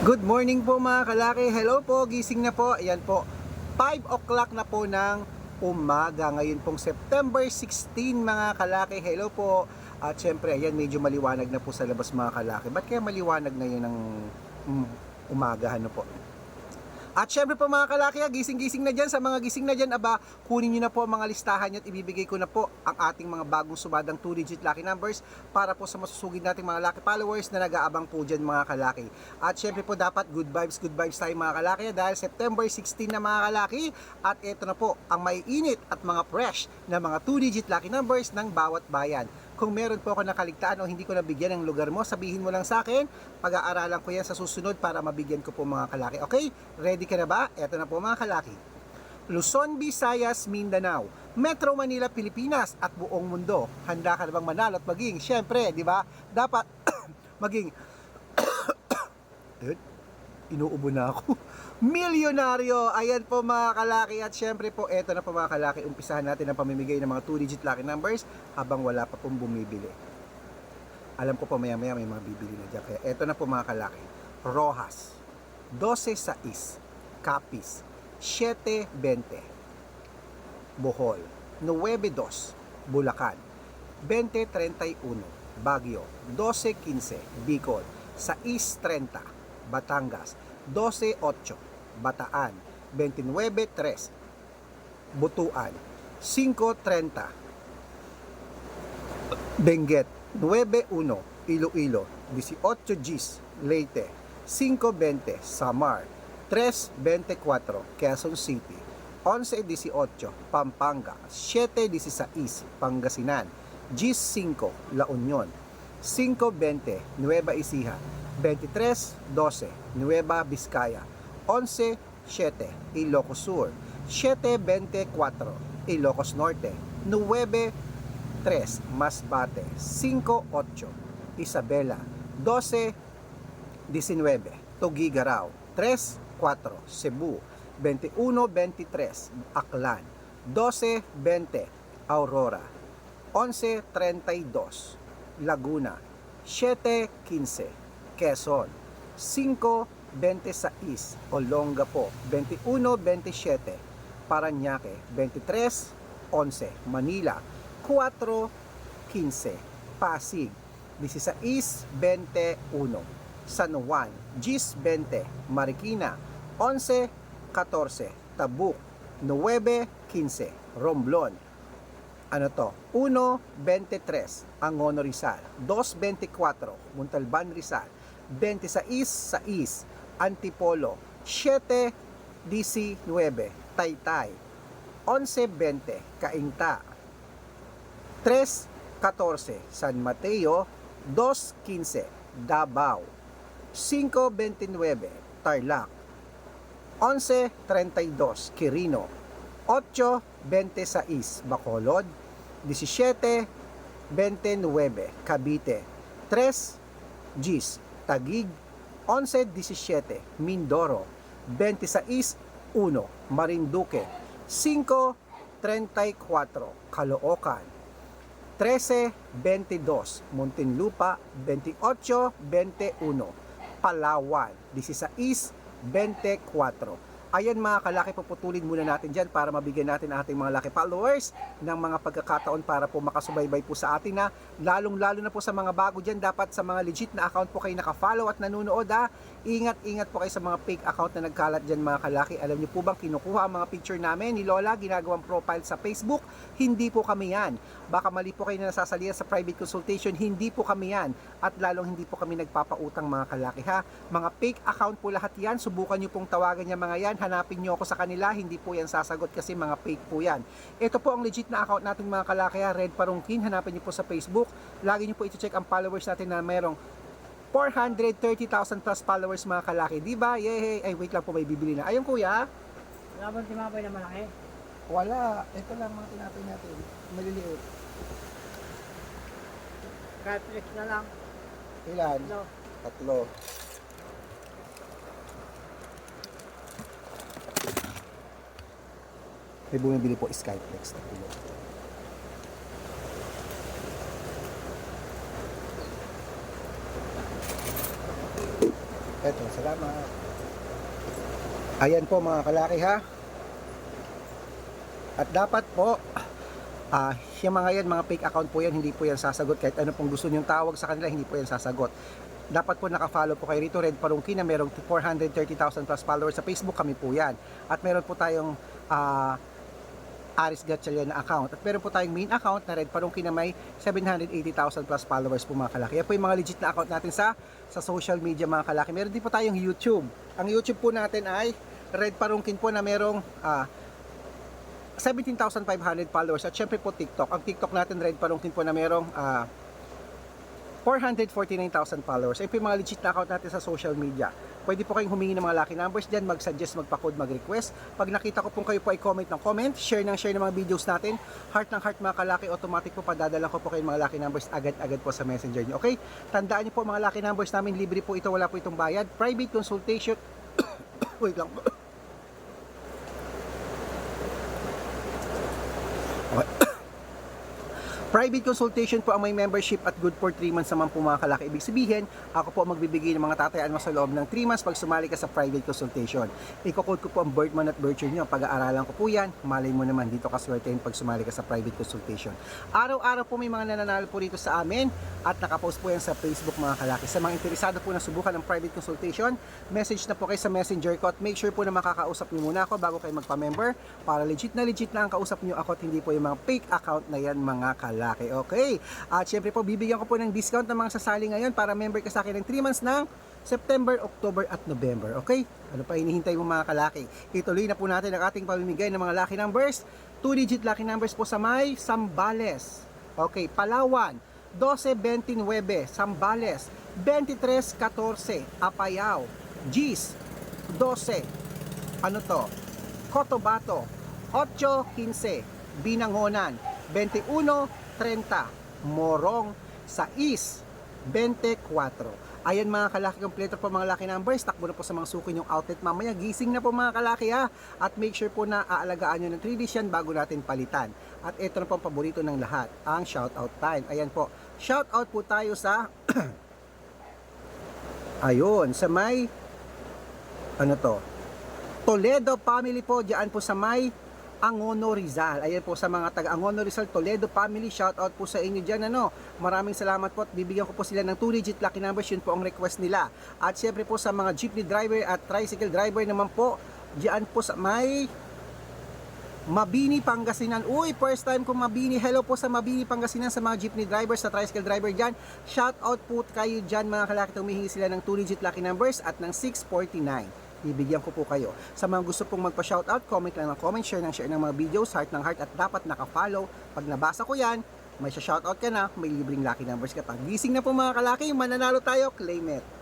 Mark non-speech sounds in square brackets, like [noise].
Good morning po mga kalaki. Hello po, gising na po. Ayan po, 5 o'clock na po ng umaga. Ngayon pong September 16 mga kalaki. Hello po. At syempre, ayan, medyo maliwanag na po sa labas mga kalaki. Ba't kaya maliwanag ngayon ng mm, umaga? Ano po? At syempre po mga kalaki, gising-gising na dyan. Sa mga gising na dyan, aba, kunin nyo na po ang mga listahan nyo at ibibigay ko na po ang ating mga bagong sumadang 2-digit lucky numbers para po sa masusugid nating mga lucky followers na nag-aabang po dyan mga kalaki. At syempre po dapat good vibes, good vibes tayo mga kalaki ah, dahil September 16 na mga kalaki at ito na po ang may init at mga fresh na mga 2-digit lucky numbers ng bawat bayan. Kung meron po ako nakaligtaan o hindi ko nabigyan ng lugar mo, sabihin mo lang sa akin. Pag-aaralan ko yan sa susunod para mabigyan ko po mga kalaki. Okay? Ready ka na ba? Eto na po mga kalaki. Luzon, Visayas, Mindanao, Metro Manila, Pilipinas at buong mundo. Handa ka na bang manalo at maging, syempre, di ba? Dapat [coughs] maging [coughs] Dude, inuubo na ako. [laughs] Milyonaryo! Ayan po mga kalaki at syempre po, eto na po mga kalaki, umpisahan natin ang pamimigay ng mga 2-digit lucky numbers habang wala pa pong bumibili. Alam ko po maya maya may mga bibili na dyan. Kaya eto na po mga kalaki. Rojas, 12 sais, Capiz, 7.20, Bohol, 9.2, Bulacan, 20.31, Baguio, 12.15, Bicol, 6.30, Batangas, 12.8, Bataan, 29.3, Butuan, 5.30, Benguet, 9.1, Iloilo, 18 Gis, Leyte, 5.20, Samar, 3.24, Quezon City, 11.18, Pampanga, 7.16, Pangasinan, Gis 5, La Union, 5.20, Nueva Ecija, 23.12, Nueva Vizcaya, 11.7, Ilocos Sur, 7.24, Ilocos Norte, 9.3, Masbate, 5.8, Isabela, 12.19, Tugigaraw, 3.4, Cebu, 21.23, Aklan, 12.20, Aurora, 11.32, Laguna, 7.15, Quezon, 5.26, Olongapo, 21.27, Paranaque, 23.11, Manila, 4.15, Pasig, 16.21, San Juan, 10.20, Marikina, 11.14, Tabuk, 9.15, Romblon, ano to? 1.23 Angono Rizal, 2.24 Montalban Rizal, 26.6 Antipolo, 7.19 Taytay, 11.20 Cainta, 3.14 San Mateo, 2.15 Davao, 5.29 Tarlac, 11.32 Quirino, 8.26 Bacolod, 17.29 Cavite, 3 Gis Tagig, 11.17 Mindoro, 26.1 Marinduque, 5.34 Caloocan, 13.22 Muntinlupa, 28.21 Palawan, 16.24 Ayan mga kalaki, puputulin muna natin dyan para mabigyan natin ating mga laki followers ng mga pagkakataon para po makasubaybay po sa atin na lalong lalo na po sa mga bago dyan, dapat sa mga legit na account po kayo nakafollow at nanonood ha. Ingat-ingat po kayo sa mga fake account na nagkalat dyan mga kalaki. Alam niyo po bang kinukuha ang mga picture namin ni Lola, ginagawang profile sa Facebook? Hindi po kami yan. Baka mali po kayo na nasasalihan sa private consultation, hindi po kami yan. At lalong hindi po kami nagpapautang mga kalaki ha. Mga fake account po lahat yan, subukan niyo pong tawagan niya mga yan, hanapin niyo ako sa kanila, hindi po yan sasagot kasi mga fake po yan. Ito po ang legit na account nating mga kalaki ha, Red Parungkin, hanapin niyo po sa Facebook. Lagi niyo po i-check ang followers natin na mayroong 430,000 plus followers mga kalaki. Di ba? Yay! Ay, wait lang po, may bibili na. Ayun kuya. Wala bang timapay na malaki? Wala. Ito lang mga tinapay natin. Maliliit. Cartridge na lang. Ilan? No. Tatlo. May bumibili po Skyflex na kilo. Eto, salamat. Ayan po mga kalaki ha. At dapat po, ah, yung mga yan, mga fake account po yan, hindi po yan sasagot. Kahit ano pong gusto niyong tawag sa kanila, hindi po yan sasagot. Dapat po nakafollow po kayo rito, Red Parungki na merong 430,000 plus followers sa Facebook, kami po yan. At meron po tayong ah, Aris Gatchalian na account. At meron po tayong main account na Red Parungki na may 780,000 plus followers po mga kalaki. Yan po yung mga legit na account natin sa sa social media mga kalaki. Meron din po tayong YouTube. Ang YouTube po natin ay Red Parungkin po na merong ah, 17,500 followers at syempre po TikTok. Ang TikTok natin Red Parungkin po na merong ah, 449,000 followers. Po yung mga legit na account natin sa social media. Pwede po kayong humingi ng mga lucky numbers dyan, mag-suggest, magpa-code, mag-request. Pag nakita ko pong kayo po ay comment ng comment, share ng share ng mga videos natin, heart ng heart mga kalaki, automatic po padadala ko po kayo mga lucky numbers agad-agad po sa messenger nyo. Okay? Tandaan nyo po mga lucky numbers namin, libre po ito, wala po itong bayad. Private consultation, [coughs] wait lang Private consultation po ang may membership at good for 3 months naman po mga kalaki. Ibig sabihin, ako po ang magbibigay ng mga tatayaan mo sa loob ng 3 months pag sumali ka sa private consultation. Iko-code ko po ang birth month at birth year nyo. Pag-aaralan ko po yan, malay mo naman dito ka swertein pag sumali ka sa private consultation. Araw-araw po may mga nananalo po rito sa amin at nakapost po yan sa Facebook mga kalaki. Sa mga interesado po na subukan ng private consultation, message na po kayo sa messenger ko at make sure po na makakausap niyo muna ako bago kayo magpa-member para legit na legit na ang kausap niyo ako at hindi po yung mga fake account na yan mga kalaki. Okay? At syempre po, bibigyan ko po ng discount ng mga sasali ngayon para member ka sa akin ng 3 months ng September, October at November. Okay? Ano pa hinihintay mo mga kalaki? Ituloy na po natin ang ating pamimigay ng mga lucky numbers. 2-digit lucky numbers po sa may Sambales. Okay, Palawan. 12-29, Sambales. 23-14, Apayao. Gis. 12. Ano to? Cotabato. 8-15, Binangonan. 21-30, Morong. 6, 24. Ayan mga kalaki, kompleto po mga laki numbers. Takbo na po sa mga suki yung outlet mamaya. Gising na po mga kalaki ha. At make sure po na aalagaan nyo ng 3 days yan bago natin palitan. At ito na po ang paborito ng lahat, ang shoutout time. Ayan po, shoutout po tayo sa [clears throat] Ayun, sa may ano to? Toledo family po, diyan po sa may Angono Rizal. Ayan po sa mga taga Angono Rizal, Toledo family, shout out po sa inyo diyan ano. Maraming salamat po at bibigyan ko po sila ng 2 digit lucky numbers, yun po ang request nila. At syempre po sa mga jeepney driver at tricycle driver naman po, diyan po sa may Mabini, Pangasinan. Uy, first time ko Mabini. Hello po sa Mabini, Pangasinan sa mga jeepney drivers, sa tricycle driver dyan. Shout out po kayo dyan mga kalaki. Humihingi sila ng 2 digit lucky numbers at ng 649. Bibigyan ko po kayo. Sa mga gusto pong magpa-shoutout, comment lang ng comment, share ng share ng mga videos, heart ng heart at dapat naka-follow. Pag nabasa ko yan, may shoutout ka na, may libreng lucky numbers ka pa. Gising na po mga kalaki, mananalo tayo, claim it.